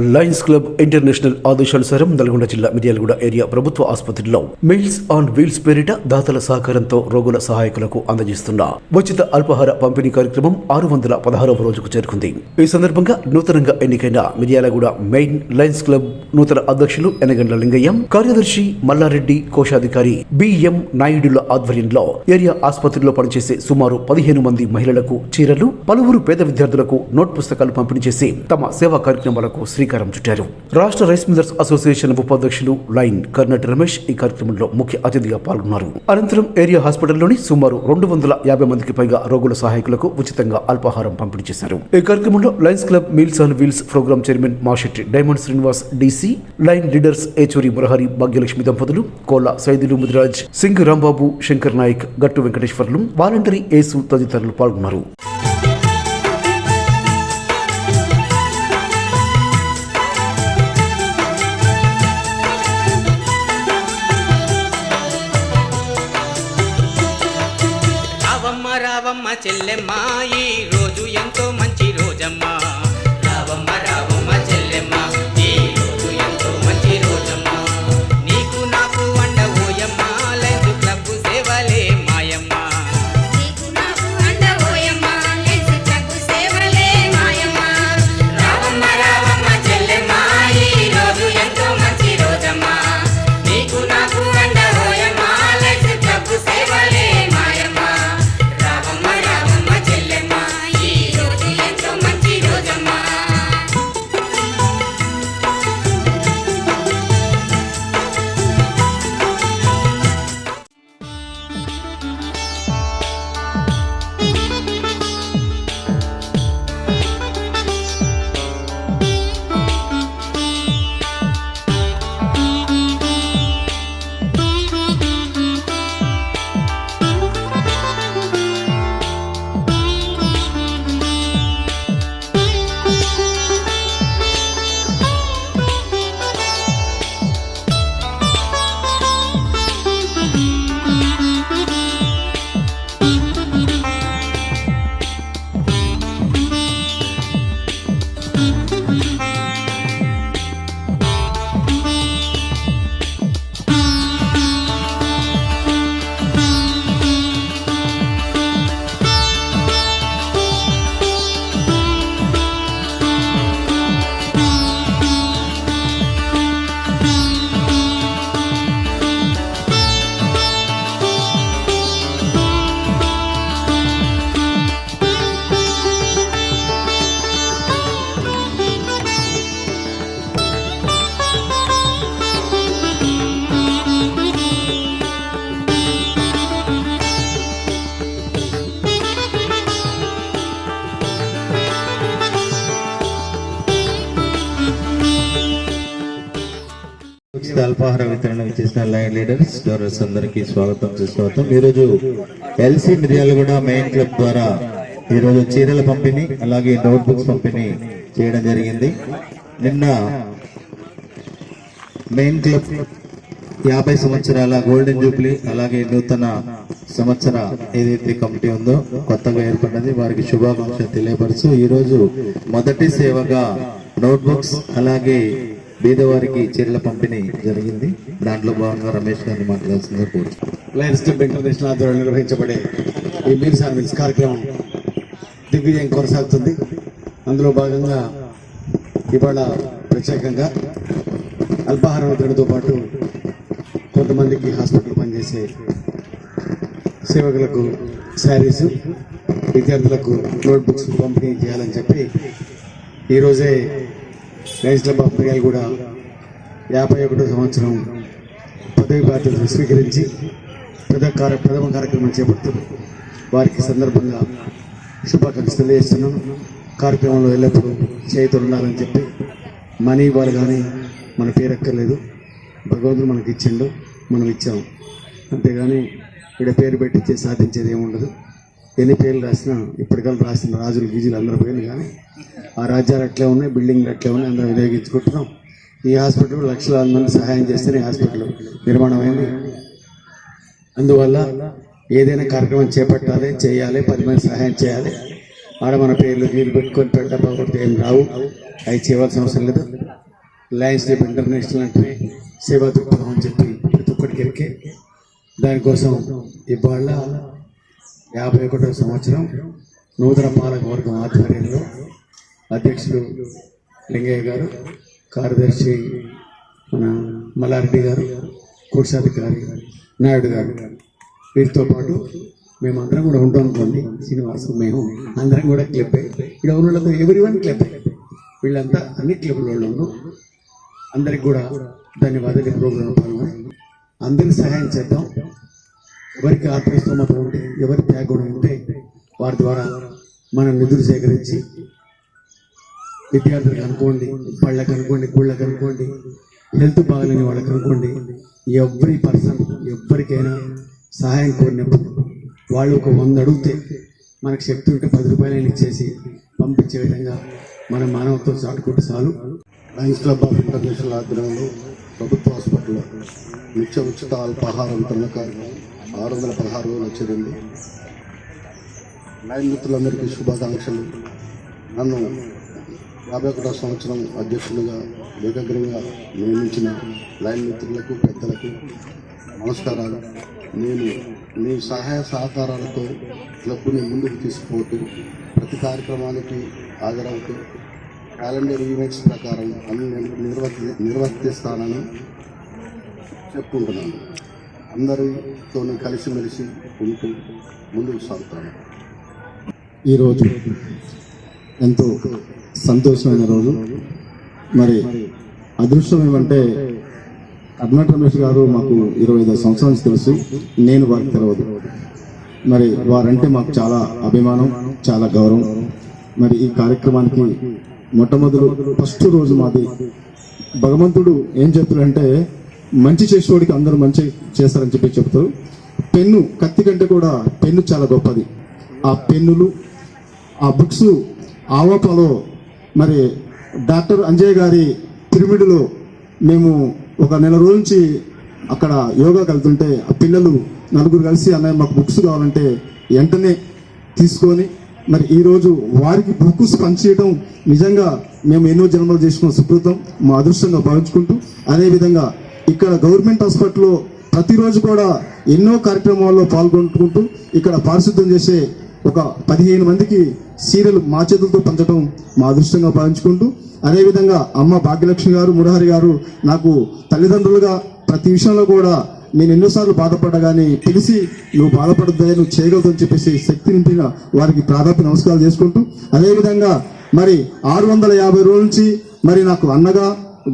Lions club international ఆదేశానుసారం నల్గొండ జిల్లా Miryalaguda area ప్రభుత్వ ఆసుపత్రిలో మీల్స్ ఆన్ వీల్స్ పేరిట దాతల సహకారంతో రోగుల సహాయకులకు అందజేస్తున్న ఉచిత అల్పాహార పంపిణీ కార్యక్రమం ఆరు వందల పదహారవ రోజుకు చేరుకుంది. ఈ సందర్భంగా నూతనంగా ఎన్నికైన మిర్యాలగూడ మెయిన్ లయన్స్ క్లబ్ నూతన అధ్యక్షులు ఎనగండ్ల లింగయ్య కార్యదర్శి మల్లారెడ్డి కోశాధికారి బిఎం నాయుడుల ఆధ్వర్యంలో ఏరియా ఆసుపత్రిలో పనిచేసే సుమారు పదిహేను మంది మహిళలకు చీరలు పలువురు పేద విద్యార్థులకు నోట్ పుస్తకాలు పంపిణీ చేసి తమ సేవా కార్యక్రమాలకు శ్రీకారం చుట్టారు. రాష్ట్ర రైస్ మిల్లర్స్ అసోసియేషన్ ఉపాధ్యక్షులు లైన్ కర్నటి రమేష్ ఈ కార్యక్రమంలో ముఖ్య అతిథిగా పాల్గొన్నారు. అనంతరం ఏరియా హాస్పిటల్లోని సుమారు రెండు వందల యాభై మందికి పైగా రోగుల సహాయకులకు ఉచితంగా అల్పాహారం పంపిణీ చేశారు. ఈ కార్యక్రమంలో lions club meals on wheels programme chairman Mashetti diamond Srinivas DC lion leaders Yechuri Murahari Bhagyalakshmi దంపతులు కోల సైదులు ముదిరాజ్ సింగ్ రాంబాబు శంకర్ నాయక్ గట్టు వెంకటేశ్వర్లు వాలంటరీ ఏసు తదితరులు పాల్గొన్నారు. రావమ్మ చెల్లెమ్మ ఈ రోజు ఎంతో మంచి రోజమ్మ. రావమ్మ అల్పాహార వితరణ చేసిన లైన్ లీడర్స్ డోరర్స్ అందరికీ స్వాగతం సుస్వాగతం. ఈరోజు ఎల్సీ మిర్యాలగూడ మెయిన్ క్లబ్ ద్వారా ఈరోజు చీరల పంపిణీ అలాగే నోట్ బుక్స్ పంపిణీ చేయడం జరిగింది. నిన్న మెయిన్ క్లబ్ యాభై సంవత్సరాల గోల్డెన్ జూబ్లీ అలాగే నూతన సంవత్సర ఏదైతే కమిటీ ఉందో కొత్తగా ఏర్పడినది వారికి శుభాకాంక్షలు తెలియపరుస్తూ ఈరోజు మొదటి సేవగా నోట్బుక్స్ అలాగే బీదవారికి చీరల పంపిణీ జరిగింది. దాంట్లో భాగంగా రమేష్ గారిని మాట్లాడాల్సిందిగా కోరుతున్నాను లయన్స్ క్లబ్ ఇంటర్నేషనల్ ఆధ్వర్యంలో నిర్వహించబడే ఈ మీల్స్ అండ్ కార్యక్రమం దిగ్విజయం కొనసాగుతుంది. అందులో భాగంగా ఇవాళ ప్రత్యేకంగా అల్పాహార వితరణతో పాటు కొంతమందికి హాస్పిటల్ పనిచేసే సేవకులకు శారీస్ విద్యార్థులకు నోట్బుక్స్ పంపిణీ చేయాలని చెప్పి ఈరోజే లయన్స్ క్లబ్ ఆఫ్ బెంగాల్ కూడా యాభై ఒకటో సంవత్సరం పదవి బాధ్యతలు స్వీకరించి ప్రథమ కార్య ప్రథమ కార్యక్రమం చేపడుతుంది వారికి సందర్భంగా శుభాకాంక్షలు తెలియజేస్తున్నాను కార్యక్రమంలో ఎల్లప్పుడూ చేతులు ఉండాలని చెప్పి మనీ ఇవ్వాలి కానీ మన పేరు ఎక్కర్లేదు. భగవంతుడు మనకి ఇచ్చిండు మనం ఇచ్చాము అంతేగాని ఇక్కడ పేరు పెట్టించే సాధించేది ఏముండదు. ఎన్ని పేర్లు రాసినా ఇప్పటికల్లా రాసిన రాజులు గీజులు అందరూ పేర్లు కానీ ఆ రాజ్యాలు అట్లే ఉన్నాయి బిల్డింగ్లు అట్లే ఉన్నాయి అందరం వినియోగించుకుంటున్నాం. ఈ హాస్పిటల్ లక్షలాది మంది సహాయం చేస్తేనే ఈ హాస్పిటల్ నిర్మాణం అయింది. అందువల్ల ఏదైనా కార్యక్రమం చేపట్టాలి చేయాలి పది మంది సహాయం చేయాలి. ఆడ మన పేర్లు నీళ్ళు పెట్టుకొని పెట్టకపోతే ఏం రావు. అవి చేయవలసిన అవసరం లేదు. లయన్స్ క్లబ్ ఇంటర్నేషనల్ అంటే సేవా దృక్పథం అని చెప్పి ప్రతి ఒక్కరికి దానికోసం ఇవాళ యాభై ఒకటో సంవత్సరం నూతన పాలకవర్గం ఆధ్వర్యంలో అధ్యక్షుడు లింగయ్య గారు కార్యదర్శి మన మల్లారెడ్డి గారు కోశాధికారి నాయుడు గారు. వీరితో పాటు మేము అందరం కూడా ఉంటాం అనుకోండి శ్రీనివాస్ మేము అందరం కూడా క్లిప్పే ఇక్కడ ఉన్న ఎవరి వన్ క్లిప్పే వీళ్ళంతా అన్ని క్లబ్ల ఉన్నాం అందరికి కూడా ధన్యవాదాలు ప్రోగ్రాం పాల్గొని. అందరికి సహాయం చేద్దాం. ఎవరికి ఆర్థిక ఉంటే ఎవరి త్యాగం ఉంటే వారి ద్వారా మనం నిధులు సేకరించి విద్యార్థులకు అనుకోండి పళ్ళకి అనుకోండి గుళ్ళకి అనుకోండి హెల్త్ బాగలేని వాళ్ళకి అనుకోండి ఎవ్రీ పర్సన్ ఎవరికైనా సహాయం కోరినప్పుడు వాళ్ళు ఒక వంద అడిగితే మనకు శక్తి ఉంటే పది రూపాయలు ఇచ్చేసి పంపించే విధంగా మన మానవత్వం చాటుకుంటే చాలు. లయన్స్ క్లబ్ ఆఫ్ ఇంటర్నేషనల్ ఆధ్వర్యంలో ప్రభుత్వ హాస్పిటల్లో నిత్య ఉచిత అల్పాహార వితరణ కార్యక్రమం ఆరు వందల పదహారు వేలు వచ్చింది లైన్ మిత్రులందరికీ శుభాకాంక్షలు. నన్ను యాభై ఒకటో సంవత్సరం అధ్యక్షులుగా ఏకగ్రంగా నియమించిన లైన్ మిత్రులకు పెద్దలకు నమస్కారాలు. నేను మీ సహాయ సహకారాలతో క్లబ్ని ముందుకు తీసుకుపోతూ ప్రతి కార్యక్రమానికి హాజరవుతూ క్యాలెండర్ ఈవెంట్స్ ప్రకారం అన్ని నిర్వర్తి నిర్వర్తిస్తానని చెప్పుకుంటున్నాను. అందరితోనూ కలిసిమెలిసి ఉంటూ ముందుకు సాగుతాను ఈరోజు ఎంతో సంతోషమైన రోజు. మరి అదృష్టం ఏమంటే కర్ణాటక రమేష్ గారు మాకు ఇరవై ఐదు సంవత్సరాల నుంచి తెలుసు. నేను వారికి తెలియదు మరి వారంటే మాకు చాలా అభిమానం చాలా గౌరవం. మరి ఈ కార్యక్రమానికి మొట్టమొదలు ఫస్ట్ రోజు మాది. భగవంతుడు ఏం చెప్తున్నాడంటే మంచి చేసేవాడికి అందరూ మంచి చేస్తారని చెప్పి చెబుతారు. పెన్ను కత్తి కంటే కూడా పెన్ను చాలా గొప్పది. ఆ పెన్నులు ఆ బుక్స్ ఆవోపాలో మరి డాక్టర్ అంజయ్ గారి పిరమిడ్లో మేము ఒక నెల రోజు నుంచి అక్కడ యోగా కలుతుంటే ఆ పిల్లలు నలుగురు కలిసి అన్నయ్య మాకు బుక్స్ కావాలంటే వెంటనే తీసుకొని మరి ఈరోజు వారికి బుక్స్ పనిచేయడం నిజంగా మేము ఎన్నో జన్మలు చేసుకున్న సుకృతం మా అదృష్టంగా భావించుకుంటూ అదేవిధంగా ఇక్కడ గవర్నమెంట్ హాస్పిటల్లో ప్రతిరోజు కూడా ఎన్నో కార్యక్రమాల్లో పాల్గొంటుకుంటూ ఇక్కడ పారిశుద్ధ్యం చేసే ఒక పదిహేను మందికి సీరియల్ మా చేతులతో పంచడం మా అదృష్టంగా భావించుకుంటూ అదేవిధంగా అమ్మ భాగ్యలక్ష్మి గారు మురహరి గారు నాకు తల్లిదండ్రులుగా ప్రతి విషయంలో కూడా నేను ఎన్నోసార్లు బాధపడ్డా కానీ తెలిసి నువ్వు బాధపడద్దా నువ్వు చేయగలదని చెప్పేసి శక్తి నింపిన వారికి ప్రాధాన్య నమస్కారాలు చేసుకుంటూ అదేవిధంగా మరి ఆరు వందల యాభై రోజుల నుంచి మరి నాకు అన్నగా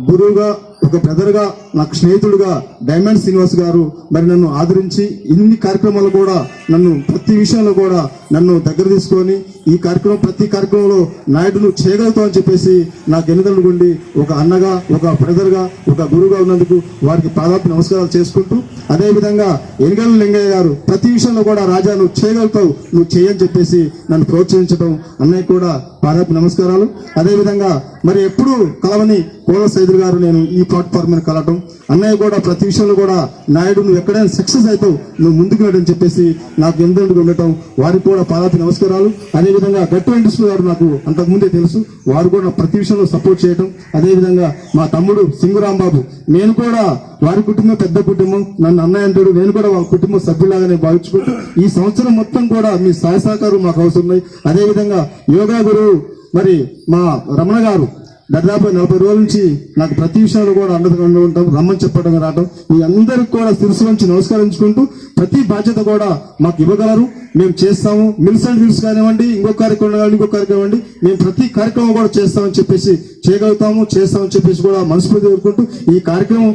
గురువుగా ఒక బ్రదర్గా నాకు స్నేహితుడుగా డైమండ్ శ్రీనివాస్ గారు మరి నన్ను ఆదరించి ఇన్ని కార్యక్రమాలు కూడా నన్ను ప్రతి విషయంలో కూడా నన్ను దగ్గర తీసుకొని ఈ కార్యక్రమం ప్రతి కార్యక్రమంలో నాయుడును చేయగలుగుతావు అని చెప్పేసి నాకు ఎన్నికలు ఉండి ఒక అన్నగా ఒక బ్రదర్గా ఒక గురువుగా ఉన్నందుకు వారికి పాదాపు నమస్కారాలు చేసుకుంటూ అదేవిధంగా ఎనగల లింగయ్య గారు ప్రతి విషయంలో కూడా రాజా నువ్వు చేయగలుగుతావు నువ్వు చేయని చెప్పేసి నన్ను ప్రోత్సహించడం అన్నయ్య కూడా పాదాపు నమస్కారాలు. అదేవిధంగా మరి ఎప్పుడు కలవని కోల సైదులు గారు నేను ఈ ప్లాట్ఫామ్ మీద కలవటం అన్నయ్య కూడా ప్రతి విషయంలో కూడా నాయుడు నువ్వు ఎక్కడైనా సక్సెస్ అవుతావు నువ్వు ముందుకు వెళ్ళని చెప్పేసి నాకు ఎంతగా ఉండటం వారికి కూడా పాదాపి నమస్కారాలు. అదేవిధంగా గట్టు వెంకటేశ్వర గారు నాకు అంతకుముందే తెలుసు వారు కూడా ప్రతి విషయంలో సపోర్ట్ చేయటం. అదేవిధంగా మా తమ్ముడు సింగురాంబాబు నేను కూడా వారి కుటుంబం పెద్ద కుటుంబం నన్ను అన్నయ్య అంటాడు నేను కూడా వాళ్ళ కుటుంబ సభ్యులాగానే భావించుకుంటూ ఈ సంవత్సరం మొత్తం కూడా మీ సహాయ సహకారం మాకు అవసరం ఉన్నాయి. అదేవిధంగా యోగా గురువు మరి మా రమణ గారు దాదాపు నలభై రోజుల నుంచి నాకు ప్రతి విషయంలో కూడా అండగా ఉంటాం రమ్మని చెప్పడం రావడం. మీ అందరికి కూడా శిరసు నుంచి నమస్కరించుకుంటూ ప్రతి బాధ్యత కూడా మాకు ఇవ్వగలరు. మేము చేస్తాము. మిల్స్ అండ్ విల్స్ కానివ్వండి ఇంకో కార్యక్రమం కానివ్వండి ఇంకో కార్యక్రమం కానివ్వండి మేము ప్రతి కార్యక్రమం కూడా చేస్తామని చెప్పేసి చేయగలుగుతాము చేస్తామని చెప్పేసి కూడా మనస్ఫూర్తి కోరుకుంటూ ఈ కార్యక్రమం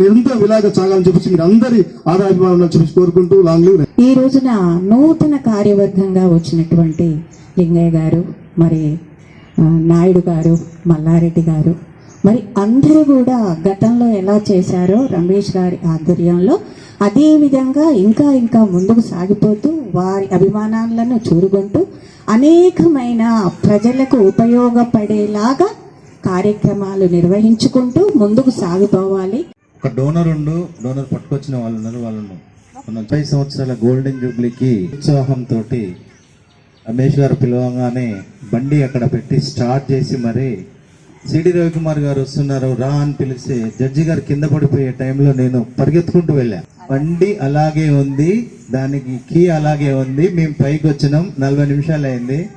నిరంతరం ఇలాగ సాగాలని చెప్పేసి మీరు అందరి ఆదాయాభిమానం చెప్పేసి కోరుకుంటూ లాంగ్ లీవ్. ఈ రోజున నూతన కార్యవర్గంగా వచ్చినటువంటి లింగయ్య గారు మరి నాయుడు గారు మల్లారెడ్డి గారు. మరి అందరూ కూడా గతంలో ఎలా చేశారో రమేష్ గారి ఆధ్వర్యంలో అదే విధంగా ఇంకా ఇంకా ముందుకు సాగిపోతూ వారి అభిమానాలను చూరుకుంటూ అనేకమైన ప్రజలకు ఉపయోగపడేలాగా కార్యక్రమాలు నిర్వహించుకుంటూ ముందుకు సాగిపోవాలి. ఒక డోనర్ ఉండు డోనర్ పట్టుకొచ్చిన వాళ్ళు ఉన్నారు వాళ్ళను ముప్పై సంవత్సరాల గోల్డెన్ జూబ్లీకి ఉత్సాహంతో రమేష్ గారు పిలవగానే బండి అక్కడ పెట్టి స్టార్ట్ చేసి మరి సిడి రవికుమార్ గారు వస్తున్నారు రా అని పిలిస్తే జడ్జి గారు కింద పడిపోయే టైంలో నేను పరిగెత్తుకుంటూ వెళ్ళా. బండి అలాగే ఉంది దానికి కీ అలాగే ఉంది మేము పైకి వచ్చినాం నలభై నిమిషాలు అయింది.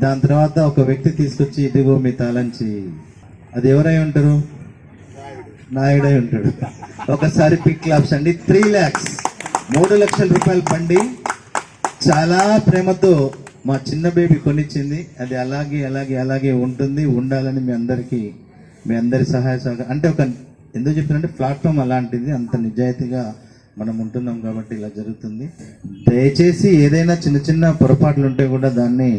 దాని తర్వాత ఒక వ్యక్తి తీసుకొచ్చి ఇదిగో మీ తాళంచి అది ఎవరై ఉంటారు? నాయుడై ఉంటాడు. ఒకసారి పిక్ క్లాప్స్ అండి. త్రీ ల్యాక్స్ మూడు లక్షల రూపాయల బండి. చాలా ప్రేమతో మా చిన్న బేబీ కొనిచ్చింది. అది అలాగే అలాగే అలాగే ఉంటుంది. ఉండాలని మీ అందరికీ మీ అందరి సహాయ సహకారం. అంటే ఒక ఎందుకు చెప్తున్నానంటే ప్లాట్ఫామ్ అలాంటిది అంత నిజాయితీగా మనం ఉంటున్నాం కాబట్టి ఇలా జరుగుతుంది. దయచేసి ఏదైనా చిన్న చిన్న పొరపాట్లు ఉంటే కూడా దాన్ని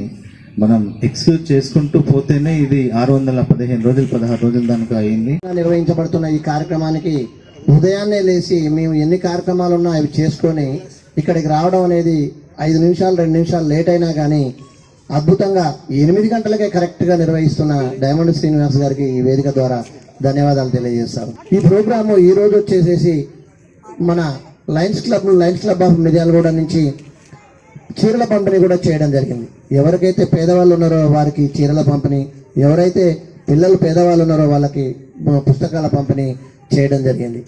మనం ఎక్స్క్యూజ్ చేసుకుంటూ పోతేనే ఇది ఆరు వందల పదిహేను రోజులు పదహారు రోజులు దానికి అయింది. నిర్వహించబడుతున్న ఈ కార్యక్రమానికి ఉదయాన్నే లేచి మేము ఎన్ని కార్యక్రమాలు ఉన్నా అవి చేసుకొని ఇక్కడికి రావడం అనేది ఐదు నిమిషాలు రెండు నిమిషాలు లేట్ అయినా కానీ అద్భుతంగా ఎనిమిది గంటలకే కరెక్ట్గా నిర్వహిస్తున్న డైమండ్ శ్రీనివాస్ గారికి ఈ వేదిక ద్వారా ధన్యవాదాలు తెలియజేస్తాను. ఈ ప్రోగ్రాము ఈ రోజు వచ్చేసేసి మన lions club lions club of Miryalaguda నుంచి చీరల పంపిణీ కూడా చేయడం జరిగింది. ఎవరికైతే పేదవాళ్ళు ఉన్నారో వారికి చీరల పంపిణీ ఎవరైతే పిల్లలు పేదవాళ్ళు ఉన్నారో వాళ్ళకి పుస్తకాల పంపిణీ చేయడం జరిగింది.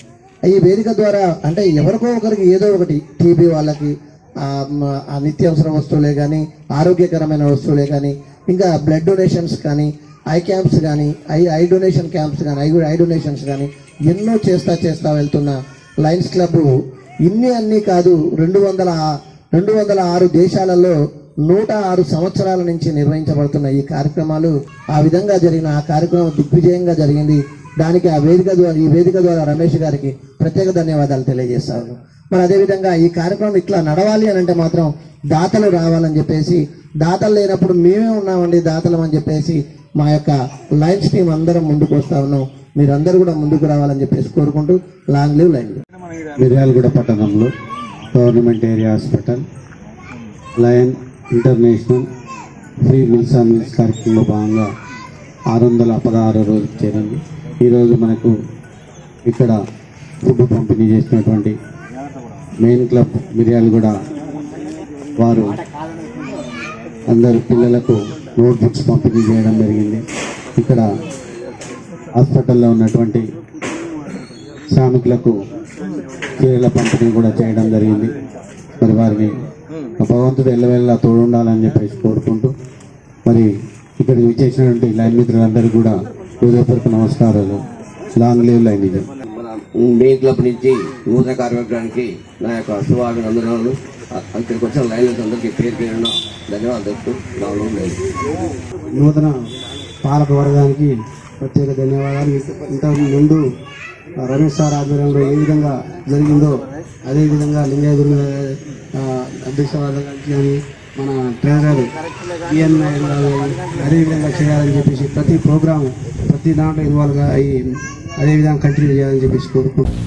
ఈ వేదిక ద్వారా అంటే ఎవరికో ఒకరికి ఏదో ఒకటి టీబీ వాళ్ళకి నిత్యావసర వస్తువులే కానీ ఆరోగ్యకరమైన వస్తువులే కానీ ఇంకా బ్లడ్ డొనేషన్స్ కానీ ఐ క్యాంప్స్ కానీ ఐ ఐ డొనేషన్ క్యాంప్స్ కానీ ఐ ఐ డొనేషన్స్ కానీ ఎన్నో చేస్తా చేస్తా వెళ్తున్న లయన్స్ క్లబ్ ఇన్ని అన్నీ కాదు రెండు వందల రెండు వందల ఆరు దేశాలలో నూట ఆరు సంవత్సరాల నుంచి నిర్వహించబడుతున్న ఈ కార్యక్రమాలు ఆ విధంగా జరిగిన ఆ కార్యక్రమం దిగ్విజయంగా జరిగింది. దానికి ఆ వేదిక ద్వారా ఈ వేదిక ద్వారా రమేష్ గారికి ప్రత్యేక ధన్యవాదాలు తెలియజేస్తాను. మరి అదేవిధంగా ఈ కార్యక్రమం ఇట్లా నడవాలి అని అంటే మాత్రం దాతలు రావాలని చెప్పేసి దాతలు లేనప్పుడు మేమే ఉన్నామండి దాతలం అని చెప్పేసి మా యొక్క లైన్స్ టీం అందరం ముందుకు వస్తా ఉన్నాం. మీరందరూ కూడా ముందుకు రావాలని చెప్పేసి కోరుకుంటూ లాంగ్ లీవ్ లైన్. మిర్యాలగూడ పట్టణంలో government area hospital lion international free meals and meals కార్యక్రమంలో భాగంగా ఆరు వందల పదహారు రోజులు చేరండి. ఈరోజు మనకు ఇక్కడ ఫుడ్ పంపిణీ చేసినటువంటి మెయిన్ క్లబ్ మిర్యాలగూడ వారు అందరు పిల్లలకు నోట్బుక్స్ పంపిణీ చేయడం జరిగింది. ఇక్కడ హాస్పిటల్లో ఉన్నటువంటి శ్రామికులకు చీరల పంపిణీ కూడా చేయడం జరిగింది. మరి వారిని భగవంతుడు ఎల్లవెల్లా తోడుండాలని చెప్పేసి కోరుకుంటూ మరి ఇక్కడ విచ్చేసినటువంటి లైన్ మిత్రులందరూ కూడా హృదయపూర్వక నమస్కారాలు. లాంగ్ లీవ్ లైన్ ఇది. మెయిన్ క్లబ్ నుంచి నూతన కార్యక్రమానికి నా యొక్క శుభాభినందనలు అక్కడికి వచ్చిన లైన్లకు అందరికీ పేరు పేరున ధన్యవాదాలు తెలుపుతూ లేదు నూతన పాలక వర్గానికి ప్రత్యేక ధన్యవాదాలు. ఇంతకు ముందు రమేష్ సార్ ఆధ్వర్యంలో ఏ విధంగా జరిగిందో అదేవిధంగా విధంగా అధ్యక్ష వర్గానికి కానీ మన ట్రైనర్ ఈఎన్ అదేవిధంగా అదే విధంగా చేయాలని చెప్పేసి ప్రతి ప్రోగ్రాం ప్రతి దాంట్లో ఇన్వాల్వ్గా అయ్యి అదేవిధంగా కంటిన్యూ చేయాలని చెప్పేసి కోరుకుంటున్నాను.